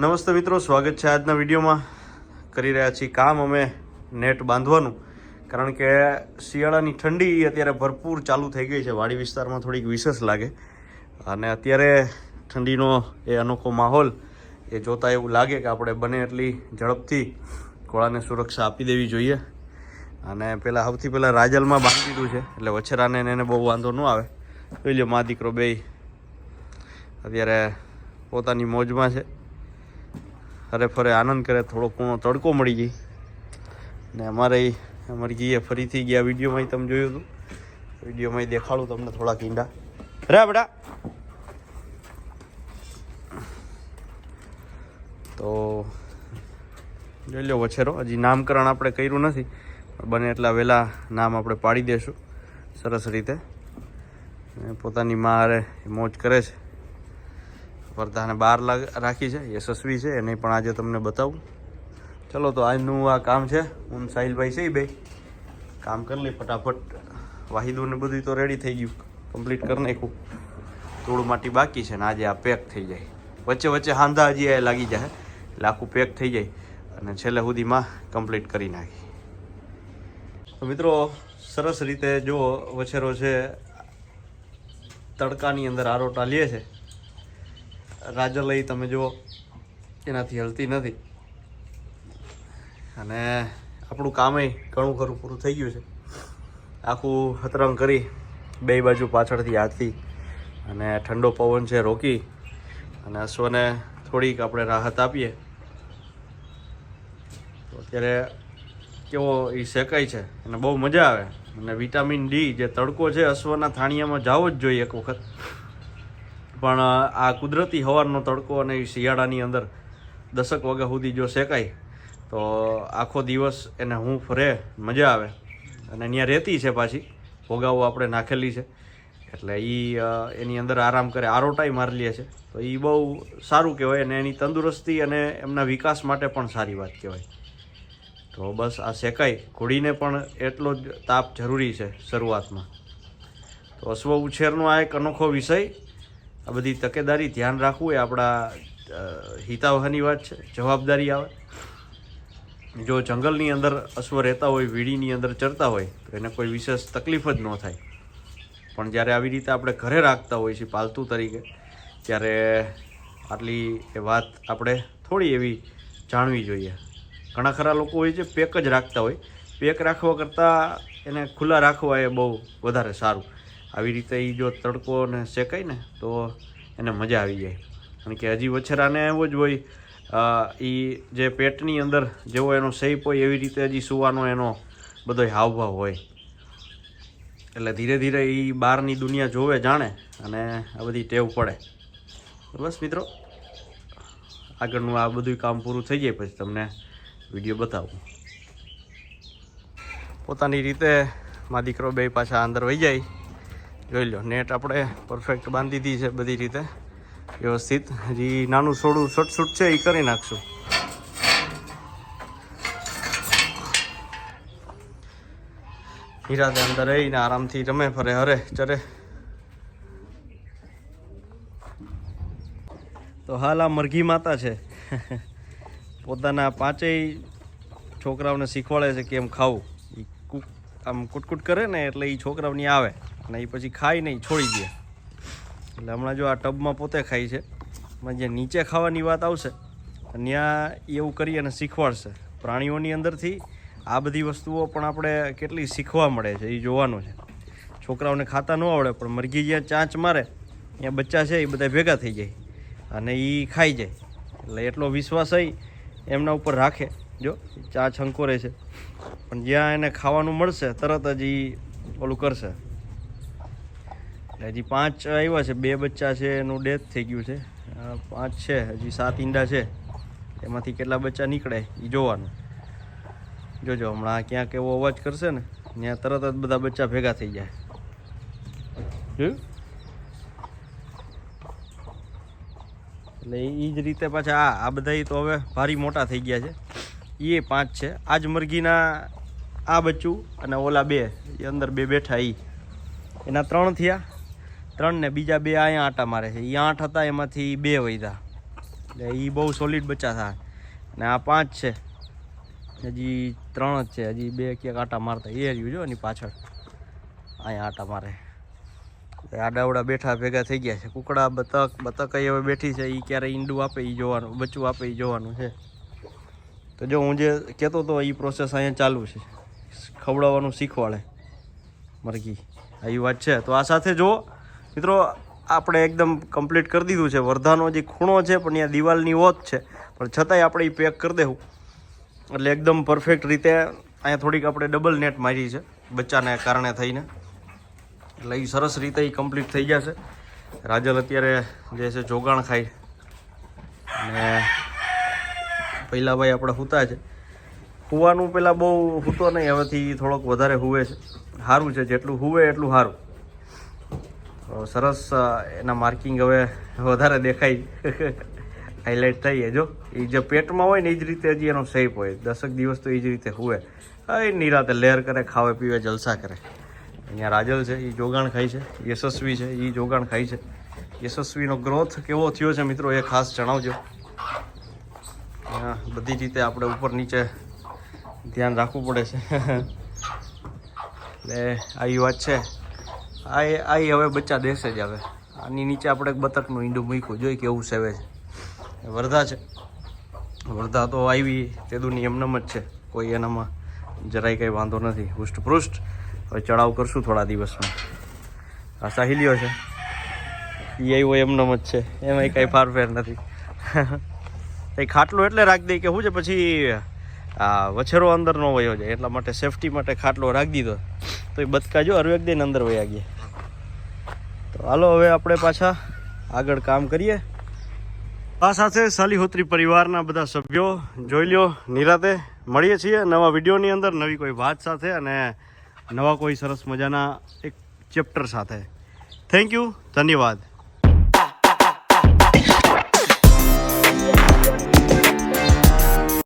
નમસ્તે મિત્રો, સ્વાગત છે આજના વિડીયોમાં. કરી રહ્યા છીએ કામ, અમે નેટ બાંધવાનું. કારણ કે શિયાળાની ઠંડી અત્યારે ભરપૂર ચાલુ થઈ ગઈ છે. વાડી વિસ્તારમાં થોડીક વિશેષ લાગે. અને અત્યારે ઠંડીનો એ અનોખો માહોલ, એ જોતાં એવું લાગે કે આપણે બને એટલી ઝડપથી ઘોડાને સુરક્ષા આપી દેવી જોઈએ. અને પહેલાં સૌથી પહેલાં રાજલમાં બાંધી દીધું છે, એટલે વછેરાને એને બહુ વાંધો ન આવે. જોઈ લો મા દીકરો બે અત્યારે પોતાની મોજમાં છે. હરે ફરે આનંદ કરે, થોડો કૂણો તડકો મળી ગઈ. ને અમારે અમારી ગીએ ફરીથી ગયા વિડીયોમાં તમે જોયું હતું. વિડીયોમાં દેખાડું તમને થોડાક ઈંડા રે બેટા. તો જોઈ લો વછેરો, હજી નામકરણ આપણે કર્યું નથી બને એટલા વહેલા નામ આપણે પાડી દઈશું સરસ રીતે. પોતાની મા હારે મોજ કરે છે. વર્ધાને બહાર રાખી છે, યશસ્વી છે એને પણ આજે તમને બતાવું. ચલો તો આજનું આ કામ છે, હું સાહિલભાઈ છે બે. કામ કરી લઈ ફટાફટ. વાહિદોને બધું તો રેડી થઈ ગયું. કમ્પ્લીટ કરી નાખ્યું. થોડું માટી બાકી છે ને આજે આ પેક થઈ જાય. વચ્ચે વચ્ચે હાંધા હજી આ લાગી જાય એટલે આખું પેક થઈ જાય. અને છેલ્લે સુધીમાં કમ્પ્લીટ કરી નાખી તો મિત્રો, સરસ રીતે જો વછેરો છે, તડકાની અંદર આરોટા લે છે. રાજા લઈ તમે જુઓ, એનાથી હલતી નથી. અને આપણું કામે ઘણું ખરું પૂરું થઈ ગયું છે. આખું હતરંગ કરી બે બાજુ પાછળથી હાથથી અને ઠંડો પવન છે રોકી અને અશ્વને થોડીક આપણે રાહત આપીએ. તો અત્યારે કેવો એ શેકાય છે અને બહુ મજા આવે. અને વિટામિન ડી જે તડકો છે અશ્વના થાણિયામાં જાવો જ જોઈએ એક વખત. પણ આ કુદરતી હવારનો તડકો અને શિયાળાની અંદર દસક વાગ્યા સુધી જો શેકાય, તો આખો દિવસ એને હું ફરે મજા આવે. અને અહીંયા રહેતી છે પાછી, ભોગાવો આપણે નાખેલી છે. એટલે એ એની અંદર આરામ કરે આરોટાઈ મારી લે છે. તો એ બહુ સારું કહેવાય અને એની તંદુરસ્તી અને એમના વિકાસ માટે પણ સારી વાત કહેવાય. તો બસ આ શેકાય. ઘોડીને પણ એટલો જ તાપ જરૂરી છે શરૂઆતમાં. તો અશ્વ ઉછેરનો આ એક અનોખો વિષય. આ બધી તકેદારી ધ્યાન રાખવું એ આપણા હિતાવહાની વાત છે, જવાબદારી આવે. જો જંગલની અંદર અશ્વ રહેતા હોય, વીડીની અંદર ચરતા હોય, તો એને કોઈ વિશેષ તકલીફ જ ન થાય. પણ જ્યારે આવી રીતે આપણે ઘરે રાખતા હોઈએ છીએ પાલતુ તરીકે, ત્યારે આટલી એ વાત આપણે થોડી એવી જાણવી જોઈએ. ઘણા ખરા લોકો હોય છે, પેક જ રાખતા હોય. પેક રાખવા કરતાં એને ખુલ્લા રાખવા એ બહુ વધારે સારું. આવી રીતે એ જો તડકો ને શેકાય ને, તો એને મજા આવી જાય. કારણ કે હજી વછેરાને એવો જ હોય એ જે પેટની અંદર જેવો એનો શેપ હોય, એવી રીતે હજી સુવાનો એનો બધો હાવભાવ હોય. એટલે ધીરે ધીરે એ બહારની દુનિયા જોવે, જાણે, અને આ બધી ટેવ પડે. બસ મિત્રો, આગળનું આ બધું કામ પૂરું થઈ જાય, પછી તમને વીડિયો બતાવું. પોતાની રીતે મા દીકરો બે પાછા અંદર વહી જાય. જોઈ લો, નેટ આપણે પરફેક્ટ બાંધી દીધી છે બધી રીતે, વ્યવસ્થિત. હજી નાનું થોડું છૂટ છે, એ કરી નાખશું. હીરાદે અંદર રહીને આરામથી રમે, ફરે, હરે, ચરે. તો હાલ આ મરઘી માતા છે. પોતાના પાંચેય છોકરાઓને શીખવાડે છે કેમ ખાવું. એ આમ કુટકુટ કરે ને એટલે એ છોકરાઓની આવે. અને એ પછી ખાઈ નહીં, છોડી દે. એટલે હમણાં જો આ ટબમાં પોતે ખાય છે. જે નીચે ખાવાની વાત આવશે ત્યાં એવું કરી અને શીખવાડશે. પ્રાણીઓની અંદરથી આ બધી વસ્તુઓ પણ આપણે કેટલી શીખવા મળે છે એ જોવાનું છે. છોકરાઓને ખાતા ન આવડે, પણ મરઘી જ્યાં ચાંચ મારે, ત્યાં બચ્ચા છે એ બધા ભેગા થઈ જાય અને એ ખાઈ જાય. એટલે એટલો વિશ્વાસ એમના ઉપર રાખે. જો, ચાંચ અંકોરે છે. પણ જ્યાં એને ખાવાનું મળશે, તરત જ એ ઓલું કરશે. હજી પાંચ આવ્યા છે બે બચ્ચા છે એનું ડેથ થઈ ગયું છે. પાંચ છે હજી સાત ઈંડા છે. એમાંથી કેટલા બચ્ચા નીકળે એ જોવાનું. જોજો હમણાં ક્યાંક એવો અવાજ કરશે ને ત્યાં તરત જ બધા બચ્ચા ભેગા થઈ જાય. જોયું એટલે એ જ રીતે પાછા આ આ બધા તો હવે ભારી મોટા થઈ ગયા છે. એ પાંચ છે. આજ મરઘીના આ બચ્ચું અને ઓલા બે એ અંદર બે બેઠા એ એના ત્રણ થયા. ત્રણ ને બીજા બે અહીંયા આટા મારે છે. એ આઠ હતા, એમાંથી બે વધ્યા એટલે એ બહુ સોલિડ બચ્ચા થાય અને આ પાંચ છે. હજી ત્રણ જ છે. હજી બે ક્યાંક આટા મારતા. એ રહ્યું જો એની પાછળ. અહીંયા આટા મારે. આડાવડા બેઠા ભેગા થઈ ગયા છે. કુકડા, બતક બતક હવે બેઠી છે. એ ક્યારે ઈંડું આપે એ જોવાનું, બચ્ચું આપે એ જોવાનું છે. તો જો હું જે કહેતો હતો એ પ્રોસેસ અહીંયા ચાલુ છે. ખવડાવવાનું શીખવાડે. મરઘી. આવી વાત છે. તો આ સાથે જુઓ મિત્રો, આપણે એકદમ કમ્પ્લીટ કરી દીધું છે. વર્ધાનો જે ખૂણો છે, પણ ત્યાં દિવાલની ઓત છે. પણ છતાંય આપણે એ પેક કરી દેવું. એટલે એકદમ પરફેક્ટ રીતે અહીંયા થોડીક આપણે ડબલ નેટ મારી છે, બચ્ચાને કારણે થઈને. એટલે એ સરસ રીતે એ કમ્પ્લીટ થઈ જશે. રાજલ અત્યારે જે છે, જોગાણ ખાય. અને પહેલાં ભાઈ આપણે સૂતા છે. હુવાનું પહેલાં બહુ સૂતો નહીં, હવેથી થોડોક વધારે હુવે છે. સારું છે, જેટલું હુવે એટલું સારું સરસ એના માર્કિંગ હવે વધારે દેખાય. હાઇલાઇટ થઈ જો. એ જે પેટમાં હોય ને એ જ રીતે હજી એનો શેપ હોય. દસક દિવસ તો એ જ રીતે હુવે એ નિરાતે લહેર કરે, ખાવે, પીવે, જલસા કરે. અહીંયા રાજલ છે એ જોગાણ ખાય છે. યશસ્વી છે એ જોગાણ ખાય છે. યશસ્વીનો ગ્રોથ કેવો થયો છે મિત્રો, એ ખાસ જણાવજો. બધી રીતે આપણે ઉપર નીચે ધ્યાન રાખવું પડે છે. એટલે આવી વાત છે. આ આ હવે બચ્ચા દેશે જ હવે. આની નીચે આપણે બતકનું ઈંડું મૂક્યું. જોઈ કેવું સેવે છે. વરધા છે. વરધા તો આવી તેદુની એમનેમ જ છે. કોઈ એનામાં જરાય કંઈ વાંધો નથી. હુષ્ટપૃષ્ટ. હવે ચડાવ કરશું થોડા દિવસમાં. આ સાહિલીઓ છે. એ આવ્યો એમનેમ જ છે. એમાંય કાંઈ ફારફેર નથી. કંઈ ખાટલું એટલે રાખી દઈ કે શું છે? પછી આ વછેરો અંદર ન વયો જાય, એટલા માટે સેફટી માટે ખાટલો રાખી દીધો. તો એ બતકા જો અરવેક દઈને અંદર વયા ગયા. તો હાલો, હવે આપણે પાછા આગળ કામ કરીએ. આ સાથે સાલીહોત્રી પરિવારના બધા સભ્યો. જોઈ લ્યો, નિરાતે મળીએ છીએ નવા વિડીયોની અંદર, નવી કોઈ વાત સાથે અને નવા કોઈ સરસ મજાના એક ચેપ્ટર સાથે. થેન્ક યુ ધન્યવાદ.